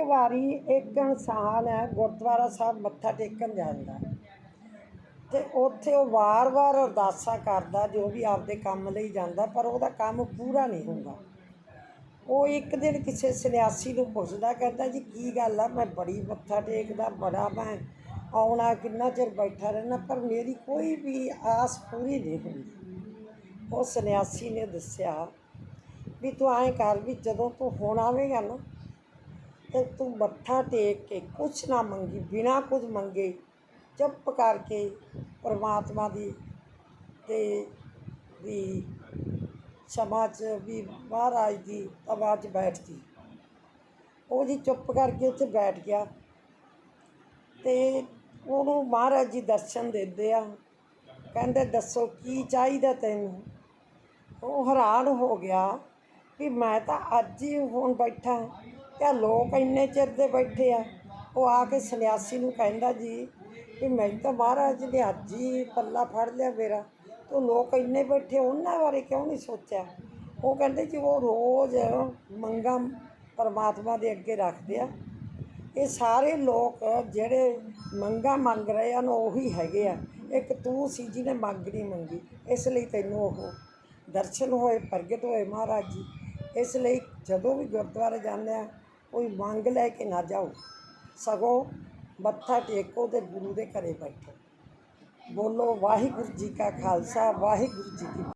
ਇੱਕ ਵਾਰੀ ਇੱਕ ਇਨਸਾਨ ਹੈ, ਗੁਰਦੁਆਰਾ ਸਾਹਿਬ ਮੱਥਾ ਟੇਕਣ ਜਾਂਦਾ ਤੇ ਉੱਥੇ ਉਹ ਵਾਰ-ਵਾਰ ਅਰਦਾਸਾਂ ਕਰਦਾ, ਜੋ ਵੀ ਆਪਦੇ ਕੰਮ ਲਈ ਜਾਂਦਾ, ਪਰ ਉਹਦਾ ਕੰਮ ਪੂਰਾ ਨਹੀਂ ਹੁੰਦਾ। ਉਹ ਇੱਕ ਦਿਨ ਕਿਸੇ ਸੰਨਿਆਸੀ ਨੂੰ ਪੁੱਛਦਾ, ਕਹਿੰਦਾ, ਜੀ, ਕੀ ਗੱਲ ਆ? ਮੈਂ ਬੜੀ ਮੱਥਾ ਟੇਕਦਾ, ਬੜਾ ਮੈਂ ਆਉਣਾ, ਕਿੰਨਾ ਚਿਰ ਬੈਠਾ ਰਹਿਣਾ? ਪਰ ਮੇਰੀ ਕੋਈ ਵੀ ਆਸ ਪੂਰੀ ਨਹੀਂ ਹੁੰਦੀ। ਉਹ ਸੰਨਿਆਸੀ ਨੇ ਦੱਸਿਆ ਵੀ ਤੂੰ ਐਂ ਕਰ ਵੀ ਜਦੋਂ ਤੂੰ ਹੁਣ ਆਵੇਂਗਾ ਨਾ ਤੇ ਤੂੰ ਮੱਥਾ ਟੇਕ ਕੇ ਕੁਛ ਨਾ ਮੰਗੀ, ਬਿਨਾ ਕੁਝ ਮੰਗੇ, ਚੁੱਪ ਕਰਕੇ ਪਰਮਾਤਮਾ ਦੀ ਤੇ ਵੀ ਸਮਾਂ 'ਚ ਵੀ ਮਹਾਰਾਜ ਦੀ ਆਵਾਜ਼ 'ਚ ਬੈਠ ਉਹ ਜੀ ਚੁੱਪ ਕਰਕੇ ਉੱਥੇ ਬੈਠ ਗਿਆ ਤੇ ਉਹਨੂੰ ਮਹਾਰਾਜ ਜੀ ਦਰਸ਼ਨ ਦਿੰਦੇ ਆ। ਕਹਿੰਦੇ, ਦੱਸੋ ਕੀ ਚਾਹੀਦਾ ਤੈਨੂੰ? ਉਹ ਹੈਰਾਨ ਹੋ ਗਿਆ ਵੀ ਮੈਂ ਤਾਂ ਅੱਜ ਹੀ ਹੁਣ ਬੈਠਾ। ਤੇ ਆਹ ਲੋਕ ਇੰਨੇ ਚਿਰ ਦੇ ਬੈਠੇ ਆ? ਉਹ ਆ ਕੇ ਸੰਨਿਆਸੀ ਨੂੰ ਕਹਿੰਦਾ ਜੀ ਵੀ ਮੈਂ ਤਾਂ ਮਹਾਰਾਜ ਨੇ ਅੱਜ ਹੀ ਪੱਲਾ ਫੜ ਲਿਆ ਮੇਰਾ। ਤੂੰ ਲੋਕ ਇੰਨੇ ਬੈਠੇ ਉਹਨਾਂ ਬਾਰੇ ਕਿਉਂ ਨਹੀਂ ਸੋਚਿਆ? ਉਹ ਕਹਿੰਦੇ ਜੀ ਉਹ ਰੋਜ਼ ਮੰਗਾਂ ਪਰਮਾਤਮਾ ਦੇ ਅੱਗੇ ਰੱਖਦੇ ਆ। ਇਹ ਸਾਰੇ ਲੋਕ ਜਿਹੜੇ ਮੰਗਾਂ ਮੰਗ ਰਹੇ ਹਨ, ਉਹੀ ਹੈਗੇ ਆ। ਇੱਕ ਤੂੰ ਸੀ ਜੀ ਨੇ ਮੰਗ ਨਹੀਂ ਮੰਗੀ, ਇਸ ਲਈ ਤੈਨੂੰ ਉਹ ਦਰਸ਼ਨ ਹੋਏ, ਪ੍ਰਗਟ ਹੋਏ ਮਹਾਰਾਜ ਜੀ। ਇਸ ਲਈ ਜਦੋਂ ਵੀ ਗੁਰਦੁਆਰੇ ਜਾਂਦੇ ਆ ਕੋਈ ਮੰਗ ਲੈ ਕੇ ਨਾ ਜਾਓ। ਸਗੋਂ ਮੱਥਾ ਟੇਕੋ ਤੇ ਗੁਰੂ ਦੇ ਘਰੇ ਬੈਠੋ। ਬੋਲੋ, ਵਾਹਿਗੁਰੂ ਜੀ ਕਾ ਖਾਲਸਾ, ਵਾਹਿਗੁਰੂ ਜੀ ਕੀ